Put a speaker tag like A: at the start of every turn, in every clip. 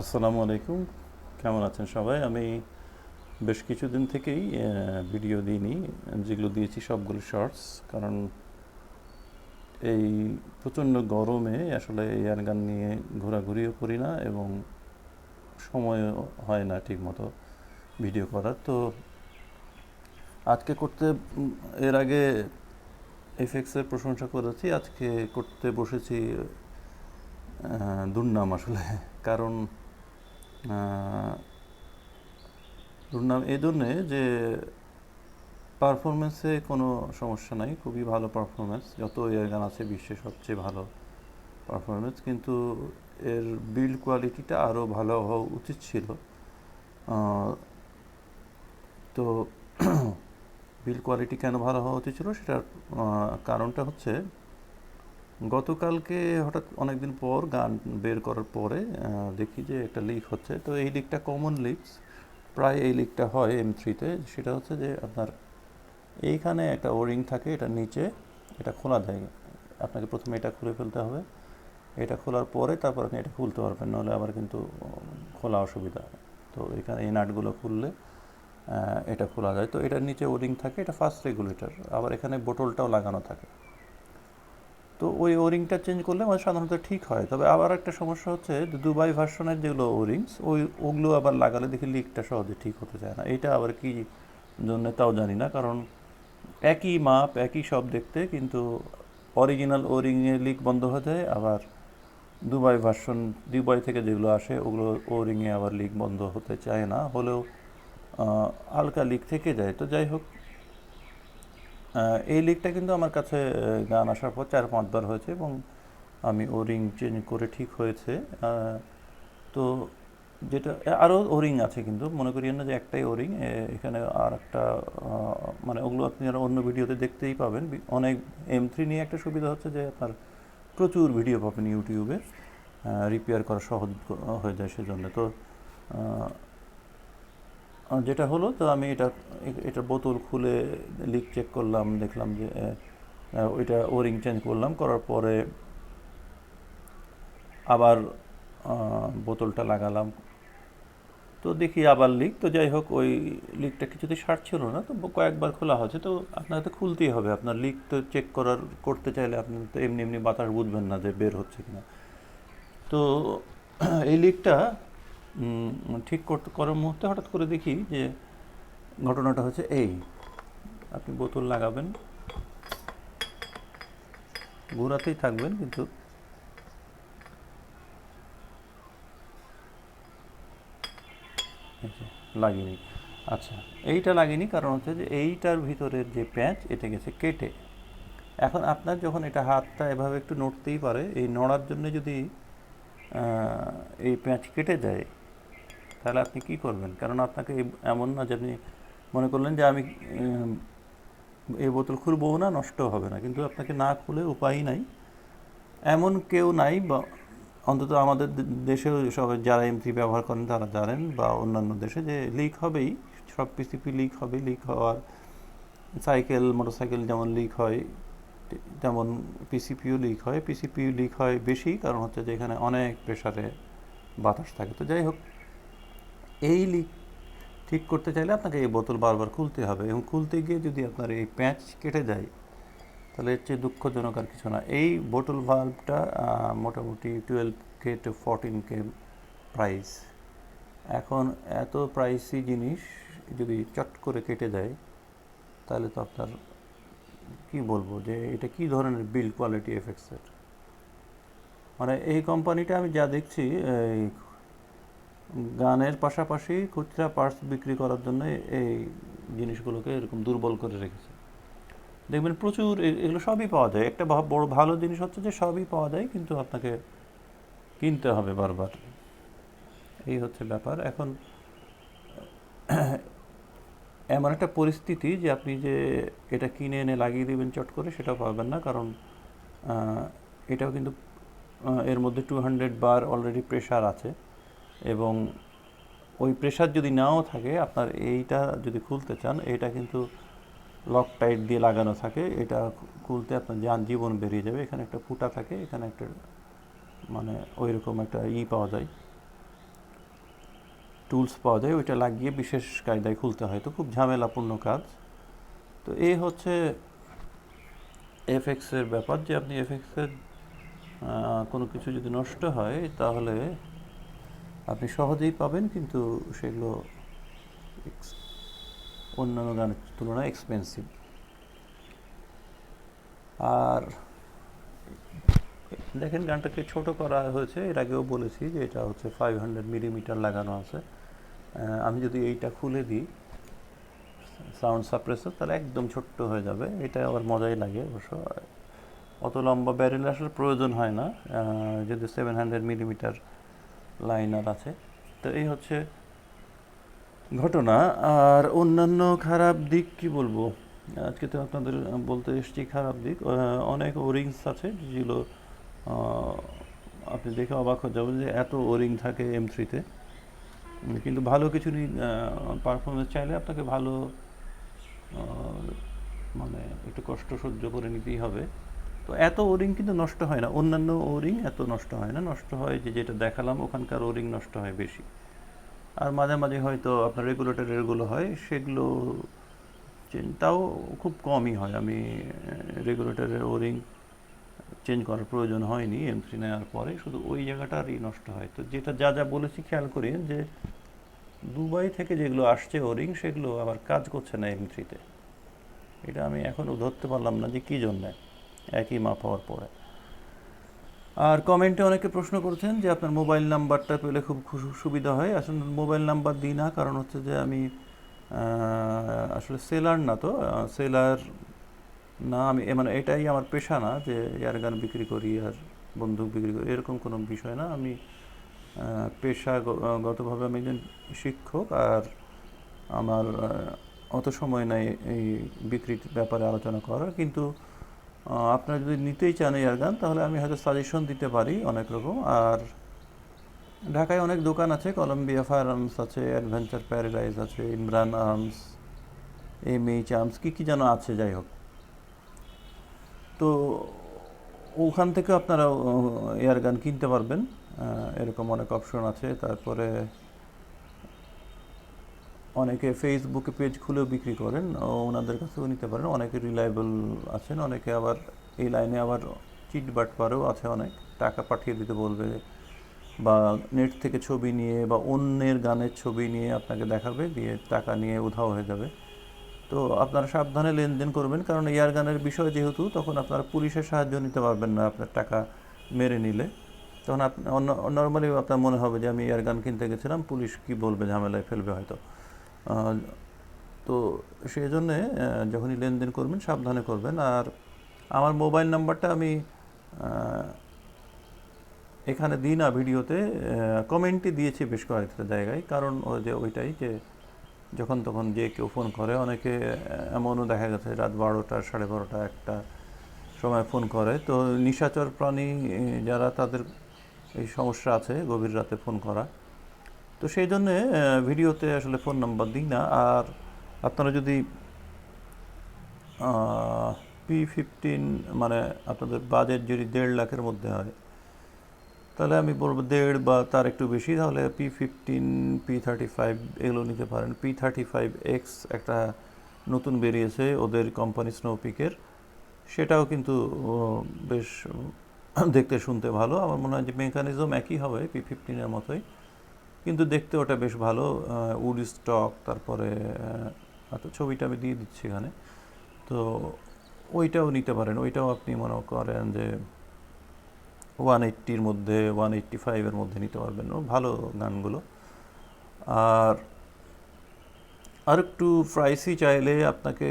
A: আসসালামু আলাইকুম। কেমন আছেন সবাই? আমি বেশ কিছুদিন থেকেই ভিডিও দিইনি, যেগুলো দিয়েছি সবগুলো শর্টস কারণ এই প্রচণ্ড গরমে আসলে এয়ার গান নিয়ে ঘোরাঘুরিও করি না এবং সময় হয় না ঠিক মতো ভিডিও করার। তো আজকে করতে এর আগে এফএক্সের প্রশংসা করেছি, আজকে করতে বসেছি দুর্নাম আসলে, কারণ দুর্নাম এই জন্যে যে পারফরমেন্সে কোনো সমস্যা নাই, খুবই ভালো পারফরমেন্স যত এর গান আছে বিশ্বে সবচেয়ে ভালো পারফরমেন্স কিন্তু এর বিল্ড কোয়ালিটিটা আরও ভালো হওয়া উচিত ছিল। তো বিল্ড কোয়ালিটি কেন ভালো হওয়া উচিত ছিল, সেটার কারণটা হচ্ছে গতকালকে হঠাৎ অনেকদিন পর গান বের করার পরে দেখি যে একটা লিক হচ্ছে। তো এই লিকটা কমন লিকস প্রায় এই লিকটা হয় এম থ্রিতে সেটা হচ্ছে যে আপনার এইখানে একটা ওরিং থাকে, এটা নিচে, এটা খোলা যায় আপনাকে প্রথমে এটা খুলে ফেলতে হবে। এটা খোলার পরে তারপর আপনি এটা খুলতে পারবেন নাহলে আবার কিন্তু খোলা অসুবিধা। তো এখানে এই নাটগুলো খুললে এটা খোলা যায়। তো এটার নিচে ওরিং থাকে, এটা ফার্স্ট রেগুলেটর আবার এখানে বোটলটাও লাগানো থাকে। তো ওই ওরিংটা চেঞ্জ করলে মানে সাধারণত ঠিক হয়। তবে আবার একটা সমস্যা হচ্ছে যে দুবাই ভার্সনের যেগুলো ওরিংস ওই, ওগুলো আবার লাগালে দেখি লিকটা সহজে ঠিক হতে চায় না। এটা আবার কি জন্য তাও জানি না, কারণ একই মাপ, একই সব দেখতে, কিন্তু অরিজিনাল ওরিংয়ে লিক বন্ধ হয়ে যায়, আবার দুবাই ভার্সন দুবাই থেকে যেগুলো আসে, ওগুলো ওরিংয়ে আবার লিক বন্ধ হতে চায় না। হলেও হালকা লিক থেকে যায়। তো যাই হোক এই লিকটা কিন্তু আমার কাছে গান আসার পর চার পাঁচবার হয়েছে এবং আমি ও রিং চেঞ্জ করে ঠিক হয়েছে। তো যেটা আরও ওরিং আছে কিন্তু, মনে করি না যে একটাই ওরিং এখানে আর একটা মানে ওগুলো আপনি আর অন্য ভিডিওতে দেখতেই পাবেন। অনেক এম থ্রি নিয়ে একটা সুবিধা হচ্ছে যে আপনার প্রচুর ভিডিও পাবেন ইউটিউবে রিপেয়ার করা সহজ হয়ে যায় সেজন্য। তো যেটা হলো, তো আমি এটা এটা বোতল খুলে লিক চেক করলাম, দেখলাম যে ওইটা ওরিং চেঞ্জ করলাম, করার পরে আবার বোতলটা লাগালাম। তো দেখি আবার লিক তো যাই হোক, ওই লিকটা কিছুতেই সারছিল না, তো কয়েকবার খোলা হচ্ছে তো আপনাকে তো খুলতেই হবে। আপনার লিক তো চেক করার, করতে চাইলে আপনি তো এমনি এমনি বাতাস বুঝবেন না যে বের হচ্ছে কিনা। তো এই লিকটা ঠিক করতে করার মুহূর্তে হঠাৎ করে দেখি যে ঘটনাটা হচ্ছে এই। আপনি বোতল লাগাবেন। ঘোরাতেই থাকবেন কিন্তু। লাগিনি। আচ্ছা এইটা লাগিনি কারণ হচ্ছে যে এইটার ভিতরের যে প্যাঁচ, এটা গেছে কেটে। এখন আপনার যখন এটা হাতটা এভাবে একটু নড়তেই পারে, এই নড়ার জন্য যদি এই প্যাঁচ কেটে যায় তাহলে আপনি কি করবেন? কারণ আপনাকে এমন না যে আপনি মনে করলেন যে আমি এই বোতল খুলবো না, নষ্ট হবে না। কিন্তু আপনাকে না খুলে উপায়ই নাই। এমন কেউ নাই বা অন্তত আমাদের দেশেও সবাই যারা এমসি ব্যবহার করেন তারা জানেন বা অন্যান্য দেশে যে লিক হবেই। সব পিসিপি লিক হবে লিক হওয়ার সাইকেল মোটরসাইকেল যেমন লিক হয় তেমন পিসিপিও লিক হয়। পিসিপিও লিক হয় বেশি, কারণ হচ্ছে যে এখানে অনেক প্রেশারে বাতাস থাকে। তো যাই হোক এই লিক ঠিক করতে চাইলে আপনাকে এই বোতল বারবার খুলতে হবে এবং খুলতে গিয়ে যদি আপনার এই প্যাঁচ কেটে যায়, তাহলে এর চেয়ে দুঃখজনক আর কিছু না। এই বোতল ভাল্বটা মোটামুটি twelve K to fourteen K price এখন এত প্রাইসি জিনিস যদি চট করে কেটে যায়, তাহলে তো আপনার কি বলব যে এটা কি ধরনের বিল্ড কোয়ালিটি এফেক্টসের মানে এই কোম্পানিটা আমি যা দেখছি গানের পাশাপাশি খুচরা পার্টস বিক্রি করার জন্য এই জিনিসগুলোকে এরকম দুর্বল করে রেখেছে। দেখবেন প্রচুর এগুলো সবই পাওয়া যায়। একটা বড় ভালো জিনিস হচ্ছে যে সবই পাওয়া যায়, কিন্তু আপনাকে কিনতে হবে বারবার। এই হচ্ছে ব্যাপার। এখন এমন একটা পরিস্থিতি যে আপনি যে এটা কিনে এনে লাগিয়ে দেবেন চট করে, সেটাও পাবেন না। কারণ এটাও কিন্তু এর মধ্যে two hundred bar already pressure আছে। এবং ওই প্রেশার যদি নাও থাকে, আপনার এইটা যদি খুলতে চান এটা কিন্তু লক টাইট দিয়ে লাগানো থাকে, এটা খুলতে আপনার যান, জীবন বেরিয়ে যাবে। এখানে একটা ফুটা থাকে, এখানে একটা মানে ওই রকম একটা ই পাওয়া যায়। টুলস পাওয়া যায়, ওইটা লাগিয়ে বিশেষ কায়দায় খুলতে হয়। তো খুব ঝামেলাপূর্ণ কাজ। তো এই হচ্ছে এফএক্সের ব্যাপার। যে আপনি এফএক্সের কোনো কিছু যদি নষ্ট হয়, তাহলে আপনি সহজেই পাবেন, কিন্তু সেগুলো অন্যান্য গানের তুলনায় এক্সপেন্সিভ আর দেখেন, গানটাকে ছোট করা হয়েছে। এর আগেও বলেছি যে এটা হচ্ছে ফাইভ হান্ড্রেড মিলিমিটার লাগানো আছে। আমি যদি এইটা খুলে দিই সাউন্ড সাপ্রেসর তাহলে একদম ছোট্ট হয়ে যাবে। এটা আবার মজাই লাগে অবশ্য। অত লম্বা ব্যারেল আসলে প্রয়োজন হয় না। যদি সেভেন হান্ড্রেড মিলিমিটার লাইনার আছে। তো এই হচ্ছে ঘটনা। আর অন্যান্য খারাপ দিক কি বলব? আজকে তো আপনাদের বলতে এসেছি খারাপ দিক। অনেক ওরিংস আছে যেগুলো আপনি দেখে অবাক হয়ে যাবেন যে এত ওরিং থাকে এম থ্রিতে কিন্তু ভালো কিছু পারফরমেন্স চাইলে আপনাকে ভালো মানে একটু কষ্ট সহ্য করে নিতেই হবে। তো এত ওরিং কিন্তু নষ্ট হয় না। অন্যান্য ওরিং এত নষ্ট হয় না। নষ্ট হয় যে যেটা দেখালাম, ওখানকার ওরিং নষ্ট হয় বেশি। আর মাঝে মাঝে হয়তো আপনার রেগুলেটরেরগুলো হয়, সেগুলো তাও খুব কমই হয়। আমি রেগুলেটরের ওরিং চেঞ্জ করার প্রয়োজন হয়নি। এম থ্রি নেওয়ার পরে শুধু ওই জায়গাটারই নষ্ট হয়। তো যেটা যা যা বলেছি খেয়াল করি যে দুবাই থেকে যেগুলো আসছে ওরিং সেগুলো আবার কাজ করছে না এম থ্রিতে এটা আমি এখনও ধরতে পারলাম না যে কী জন্যে। একই মাপ হওয়ার পরে। আর কমেন্টে অনেকে প্রশ্ন করছেন যে আপনার মোবাইল নাম্বারটা পেলে খুব সুবিধা হয়। আসলে মোবাইল নাম্বার দিই না, কারণ হচ্ছে যে আমি আসলে সেলার না তো সেলার না, আমি মানে এটাই আমার পেশা না যে এয়ার গান বিক্রি করি আর বন্দুক বিক্রি করি, এরকম কোনো বিষয় না। আমি পেশাগতভাবে আমি একজন শিক্ষক আর আমার অত সময় নাই এই বিক্রির ব্যাপারে আলোচনা করার। কিন্তু আপনারা যদি নিতেই চান এয়ার গান, তাহলে আমি হয়তো সাজেশন দিতে পারি অনেক রকম। আর ঢাকায় অনেক দোকান আছে কলম্বিয়া ফায়ার আর্মস আছে অ্যাডভেঞ্চার প্যারাডাইজ আছে Imran arms M H arms কী কী যেন আছে, যাই হোক। তো ওখান থেকে আপনারা এয়ার গান কিনতে পারবেন। এরকম অনেক অপশন আছে। তারপরে অনেকে ফেসবুকে পেজ খুলেও বিক্রি করেন ওনাদের কাছেও নিতে পারেন। অনেকে রিলায়েবল আছেন, অনেকে আবার এই লাইনে আবার চিট বাট পারেও আছে অনেক। টাকা পাঠিয়ে দিতে বলবে বা নেট থেকে ছবি নিয়ে বা অন্যের গানের ছবি নিয়ে আপনাকে দেখাবে, দিয়ে টাকা নিয়ে উধাও হয়ে যাবে। তো আপনারা সাবধানে লেনদেন করবেন, কারণ এয়ার গানের বিষয় যেহেতু, তখন আপনারা পুলিশের সাহায্য নিতে পারবেন না আপনার টাকা মেরে নিলে। তখন আপনি নর্মালি আপনার মনে হবে যে, আমি এয়ার গান কিনতে গেছিলাম, পুলিশ কি বলবে, ঝামেলায় ফেলবে হয়তো। তো সেই জন্যে যখনই লেনদেন করবেন, সাবধানে করবেন। আর আমার মোবাইল নাম্বারটা আমি এখানে দিই না ভিডিওতে কমেন্টই দিয়েছি বেশ কয়েকটা জায়গায়। কারণ ওই যে ওইটাই যে, যখন তখন যে কেউ ফোন করে, অনেকে এমনও দেখা গেছে, রাত বারোটা, সাড়ে বারোটা, একটা সময় ফোন করে। তো নিশাচর প্রাণী যারা তাদের এই সমস্যা আছে, গভীর রাতে ফোন করা তো সেই জন্যে ভিডিওতে আসলে ফোন নাম্বার দিই না। আর আপনারা যদি পি ফিফটিন মানে আপনাদের বাজেট যদি দেড় লাখের মধ্যে হয়, তাহলে আমি বলব দেড় বা তার একটু বেশি, তাহলে P fifteen P thirty five এগুলো নিতে পারেন। পি থার্টি ফাইভ এক্স একটা নতুন বেরিয়েছে ওদের কোম্পানি স্নোপিকের সেটাও কিন্তু বেশ, দেখতে শুনতে ভালো। আমার মনে হয় যে মেকানিজম একই হবে পি ফিফটিনের মতোই। কিন্তু দেখতে ওটা বেশ ভালো উড স্টক তারপরে আহ, তো ছবিটা আমি দিয়ে দিচ্ছি এখানে। তো ওইটাও নিতে পারেন ওইটাও আপনি মনে করেন যে ওয়ান এইট্টির মধ্যে ওয়ান এইট্টি ফাইভের মধ্যে নিতে পারবেন। ভালো গানগুলো। আর আর একটু প্রাইসি চাইলে আপনাকে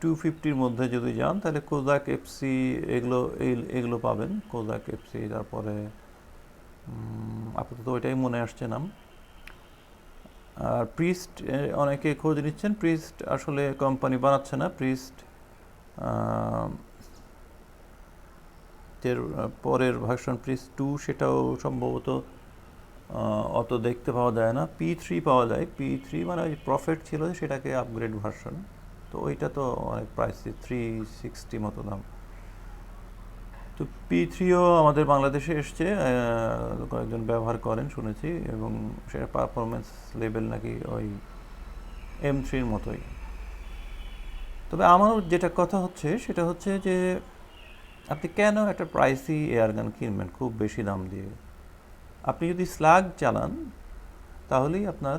A: টু ফিফটির মধ্যে যদি যান তাহলে কোজাক এফসি এগুলো এগুলো পাবেন। কোজাক এফসি তারপরে আপাতত ওইটাই মনে আসছে নাম। আর প্রিস্ট অনেকে খোঁজ নিচ্ছেন। প্রিস্ট আসলে কোম্পানি বানাচ্ছে না। প্রিস্ট পরের ভার্সন প্রিস টু সেটাও সম্ভবত অত দেখতে পাওয়া যায় না। পি থ্রি পাওয়া যায়। পি থ্রি মানে ওই প্রফিট ছিল সেটাকে আপগ্রেড ভার্সন তো ওইটা তো অনেক প্রাইস থ্রি সিক্সটি মতো দাম। তো পি থ্রিও আমাদের বাংলাদেশে এসছে কয়েকজন ব্যবহার করেন, শুনেছি, এবং সেটা পারফরমেন্স লেভেল নাকি ওই এম থ্রির মতোই। তবে আমার যেটা কথা হচ্ছে, সেটা হচ্ছে যে আপনি কেন একটা প্রাইসি এয়ার গান কিনবেন খুব বেশি দাম দিয়ে? আপনি যদি স্লাগ চালান, তাহলেই আপনার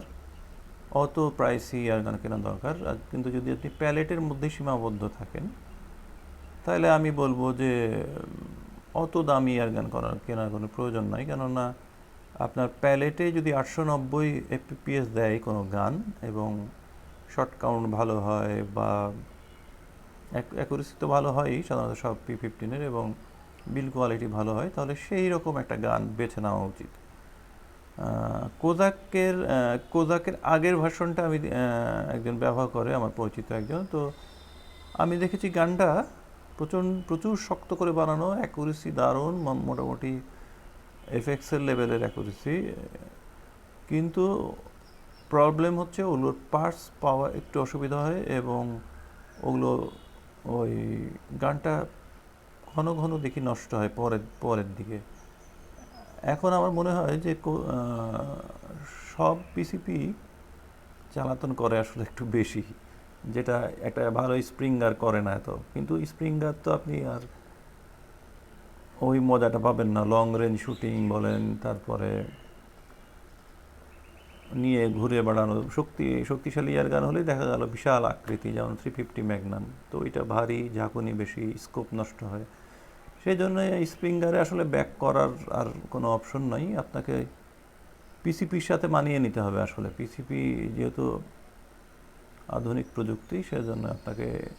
A: অত প্রাইসি এয়ার গান কেনা দরকার। কিন্তু যদি আপনি প্যালেটের মধ্যে সীমাবদ্ধ থাকেন তাহলে আমি বলব যে অত দামি এয়ার গান করার কেনার কোনো প্রয়োজন নাই। কেননা আপনার প্যালেটে যদি আটশো নব্বই এফপিএস দেয় কোনো গান এবং শর্ট কাউন্ট ভালো হয় বা অ্যাকুরেসি তো ভালো হয়ই, সাধারণত সব পি ফিফটিনের এবং বিল কোয়ালিটি ভালো হয়, তাহলে সেই রকম একটা গান বেছে নেওয়া উচিত। কোজাকের কোজাকের আগের ভার্সনটা আমি একজন ব্যবহার করে, আমার পরিচিত একজন। তো আমি দেখেছি গানটা প্রচুর প্রচুর শক্ত করে বানানো অ্যাকুরেসি দারুণ মোটামুটি এফএক্সের লেভেলের অ্যাকুরেসি কিন্তু প্রবলেম হচ্ছে ওগুলোর পার্টস পাওয়া একটু অসুবিধা হয় এবং ওগুলো ওই গানটা ঘন ঘন দেখি নষ্ট হয় পরের পরের দিকে। এখন আমার মনে হয় যে সব পিসিপি চালাতন করে আসলে একটু বেশি। যেটা একটা ভালো স্প্রিঙ্গার করে না এত। কিন্তু স্প্রিঙ্গার তো আপনি আর ওই মজাটা পাবেন না। লং রেঞ্জ শুটিং বলেন, তারপরে নিয়ে ঘুরে বেড়ানো। শক্তি, শক্তিশালী এয়ার গান হলে দেখা গেল বিশাল আকৃতি, যেমন থ্রি ফিফটি ম্যাগনাম তো ওইটা ভারী, ঝাঁকুনি বেশি স্কোপ নষ্ট হয়। সেই জন্য স্প্রিঙ্গারে আসলে ব্যাক করার আর কোনো অপশন নাই। আপনাকে পিসিপির সাথে মানিয়ে নিতে হবে আসলে। পিসিপি যেহেতু আধুনিক প্রযুক্তি, সেজন্য আপনাকে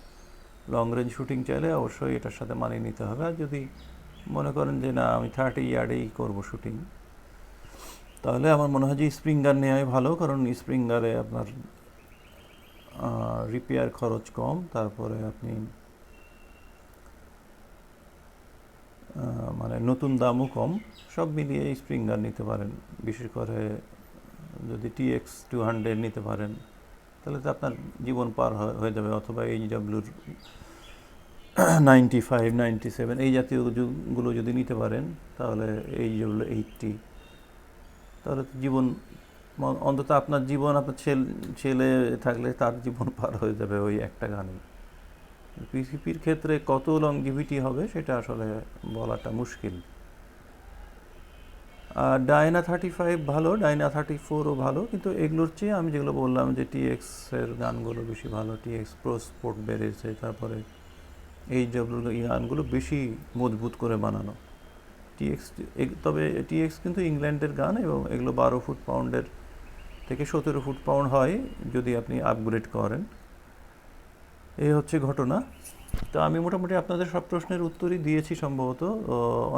A: লং রেঞ্জ শুটিং চাইলে অবশ্যই এটার সাথে মানিয়ে নিতে হবে। আর যদি মনে করেন যে, না, আমি থার্টি ইয়ার্ডেই করব শুটিং তাহলে আমার মনে হয় যে স্প্রিঙ্গার নেওয়াই ভালো। কারণ স্প্রিঙ্গারে আপনার রিপেয়ার খরচ কম। তারপরে আপনি মানে নতুন দামও কম। সব মিলিয়ে স্প্রিঙ্গার নিতে পারেন। বিশেষ করে যদি টিএক্স টু হান্ড্রেড নিতে পারেন। তাহলে তো আপনার জীবন পার হয়ে যাবে। অথবা এইচ ডাব্লিউর নাইনটি ফাইভ নাইনটি সেভেন এই জাতীয় যু- গুলো যদি নিতে পারেন, তাহলে এইচ ডাব্লিউ এইটটি তাহলে জীবন অন্তত আপনার জীবন, আপনার ছেলে ছেলে থাকলে তার জীবন পার হয়ে যাবে ওই একটা গানে পিসিপির ক্ষেত্রে কত লংজিভিটি হবে, সেটা আসলে বলাটা মুশকিল। ডায়না থার্টি ফাইভ ভালো ডায়না থার্টি ফোরও ভালো, কিন্তু এগুলোর চেয়ে আমি যেগুলো বললাম যে টিএক্স এর গানগুলো বেশি ভালো টিএক্স প্রো স্পোর্ট বেড়েছে, তারপরে এই ডাব্লিউ এই গানগুলো বেশি মজবুত করে বানানো। টিএক্স তবে টিএক্স কিন্তু ইংল্যান্ডের গান এবং এগুলো বারো ফুট পাউন্ডের থেকে সতেরো ফুট পাউন্ড হয়, যদি আপনি আপগ্রেড করেন। এই হচ্ছে ঘটনা। তো আমি মোটামুটি আপনাদের সব প্রশ্নের উত্তরই দিয়েছি সম্ভবত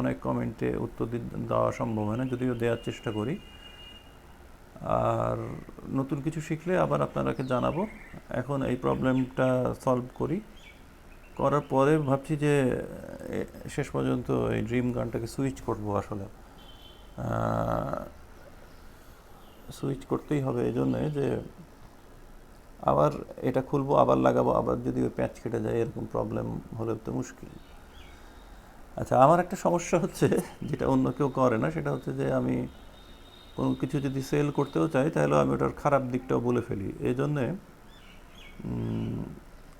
A: অনেক কমেন্টে উত্তর দেওয়া সম্ভব হয় না, যদিও দেওয়ার চেষ্টা করি। আর নতুন কিছু শিখলে আবার আপনারাকে জানাব। এখন এই প্রবলেমটা সলভ করি। করার পরে ভাবছি যে শেষ পর্যন্ত এই ড্রিম গানটাকে সুইচ করব আসলে। সুইচ করতেই হবে এই জন্যে যে আবার এটা খুলবো, আবার লাগাবো, আবার যদি ওই প্যাঁচ কেটে যায়, এরকম প্রবলেম হলে তো মুশকিল। আচ্ছা আমার একটা সমস্যা হচ্ছে, যেটা অন্য কেউ করে না, সেটা হচ্ছে যে আমি কোনো কিছু যদি সেল করতেও চাই, তাহলে আমি ওটার খারাপ দিকটাও বলে ফেলি। এই জন্যে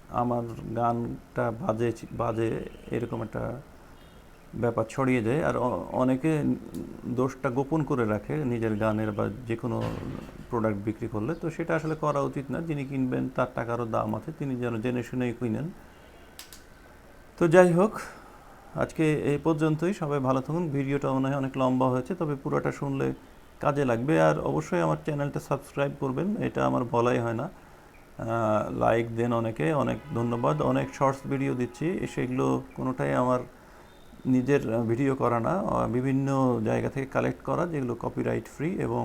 A: আমার গানটা বাজে বাজে এরকম একটা ব্যাপার ছড়িয়ে যায়। আর অনেকে দোষটা গোপন করে রাখে নিজের গানের বা যে কোনো প্রোডাক্ট বিক্রি করলে, তো সেটা আসলে করা উচিত না। যিনি কিনবেন, তার টাকারও দাম আছে, তিনি যেন জেনে শুনেই কিনেন। তো যাই হোক, আজকে এই পর্যন্তই। সবাই ভালো থাকুন। ভিডিওটা মনে হয় অনেক লম্বা হয়েছে, তবে পুরোটা শুনলে কাজে লাগবে। আর অবশ্যই আমার চ্যানেলটা সাবস্ক্রাইব করবেন, এটা আমার বলাই হয় না। লাইক দেন অনেকে, অনেক ধন্যবাদ। অনেক শর্টস ভিডিও দিচ্ছি, সেগুলো কোনোটাই আমার নিজের ভিডিও করা না। বিভিন্ন জায়গা থেকে কালেক্ট করা, যেগুলো কপিরাইট ফ্রি এবং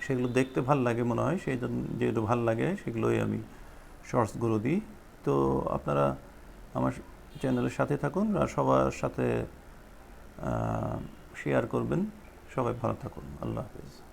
A: সেগুলো দেখতে ভালো লাগে মনে হয়, সেই জন্য যেগুলো ভালো লাগে সেগুলোই আমি শর্টসগুলো দিই। তো আপনারা আমার চ্যানেলের সাথে থাকুন আর সবার সাথে শেয়ার করবেন। সবাই ভালো থাকুন। আল্লাহ হাফিজ।